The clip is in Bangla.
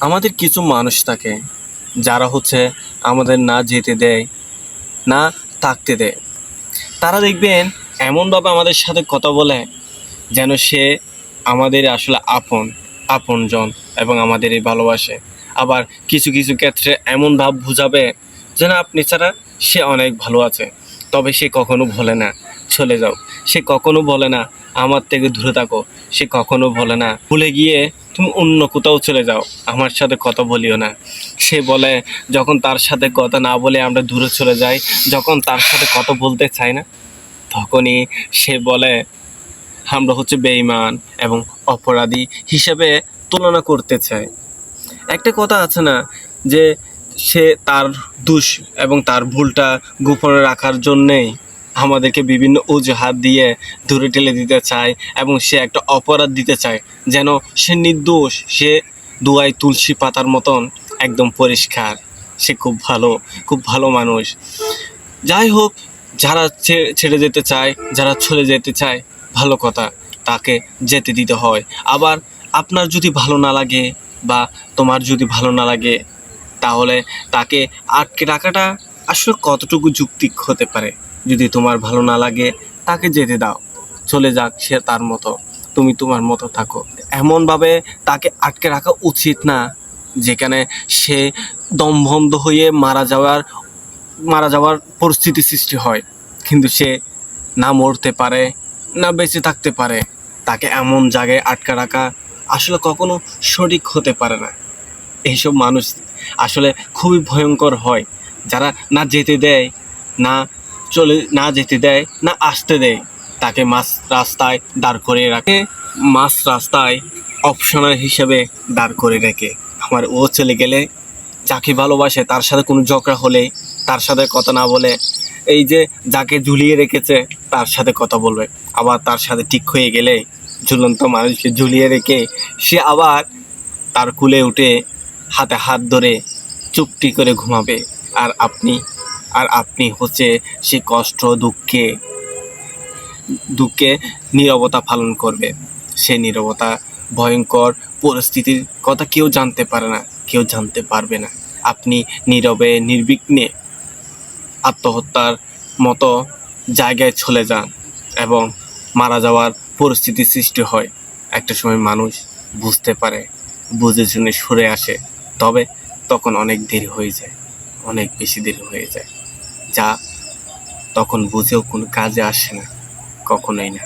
আমাদের কিছু মানুষ থাকে যারা হচ্ছে আমাদের না যেতে দেয়, না থাকতে দেয়। তারা দেখবেন এমনভাবে আমাদের সাথে কথা বলে যেন সে আমাদের আসলে আপন, আপনজন এবং আমাদেরই ভালোবাসে। আবার কিছু কিছু ক্ষেত্রে এমন ভাব বুঝাবে যেন আপনি ছাড়া সে অনেক ভালো আছে। তবে সে কখনো বলে না, চলে যাও। সে কখনো বলে না, আমার থেকে দূরে থাকো। সে কখনো বলে না, ভুলে গিয়ে তুমি অন্য কোথাও চলে যাও। আমার সাথে কথা বলিও না। সে বলে, যখন তার সাথে কথা না বলে আমরা দূরে চলে যাই, যখন তার সাথে কথা বলতে চাই না, তখনই সে বলে, আমরা হচ্ছে বেঈমান এবং অপরাধী হিসেবে তুলনা করতে চাই। একটা কথা আছে না, যে সে তার দোষ এবং তার ভুলটা গোপনে রাখার জন্যেই আমাদেরকে বিভিন্ন অজুহাত দিয়ে ধরে ঠেলে দিতে চায় এবং সে একটা অপরাধ দিতে চায়। যেন সে নির্দোষ, সে দুয়াই তুলসী পাতার মতন একদম পরিষ্কার। সে খুব ভালো খুব ভালো মানুষ। যাই হোক, যারা ছেড়ে যেতে চায়, যারা চলে যেতে চায়, ভালো কথা, তাকে যেতে দিতে হয়। আবার আপনার যদি ভালো না লাগে বা তোমার যদি ভালো না লাগে তাহলে তাকে আটকে রাখাটা আসলে কতটুকু যুক্তিক হতে পারে? যদি তোমার ভালো না লাগে, তাকে যেতে দাও। চলে যাক সে তার মতো। তুমি তোমার মতো থাকো। এমনভাবে তাকে আটকে রাখা উচিত না, যেখানে সে দমভন্ধ হয়ে মারা যাওয়ার মারা যাওয়ার পরিস্থিতি সৃষ্টি হয়। কিন্তু সে না মরতে পারে, না বেঁচে থাকতে পারে। তাকে এমন জায়গায় আটকা রাখা আসলে কখনো সঠিক হতে পারে না। এইসব মানুষ আসলে খুবই ভয়ঙ্কর হয়। যারা না যেতে দেয়, না চলে, না যেতে দেয়, না আসতে দেয়, তাকে মাছ রাস্তায় দাঁড় করিয়ে রাখে। মাছ রাস্তায় অপশনাল হিসেবে দাঁড় করে রেখে। আমার ও চলে গেলে যাকে ভালোবাসে, তার সাথে কোনো ঝগড়া হলে, তার সাথে কথা না বলে, এই যে যাকে ঝুলিয়ে রেখেছে, তার সাথে কথা বলবে। আবার তার সাথে ঠিক হয়ে গেলে ঝুলন্ত মানুষকে ঝুলিয়ে রেখে, সে আবার তার কুলে উঠে হাতে হাত ধরে চুপটি করে ঘুমাবে। আর আপনি আর আপনি হচ্ছে সে কষ্ট, দুঃখে দুঃখে নীরবতা পালন করবে। সে নীরবতা, ভয়ঙ্কর পরিস্থিতির কথা কেউ জানতে পারে না, কেউ জানতে পারবে না। আপনি নীরবে, নির্বিঘ্নে আত্মহত্যার মতো জায়গায় চলে যান এবং মারা যাওয়ার পরিস্থিতি সৃষ্টি হয়। একটা সময় মানুষ বুঝতে পারে, বুঝে শুনে সরে আসে। তবে তখন অনেক দেরি হয়ে যায়, অনেক বেশি দেরি হয়ে যায়। যা তখন বুঝেও কোনো কাজে আসে না, কখনোই না।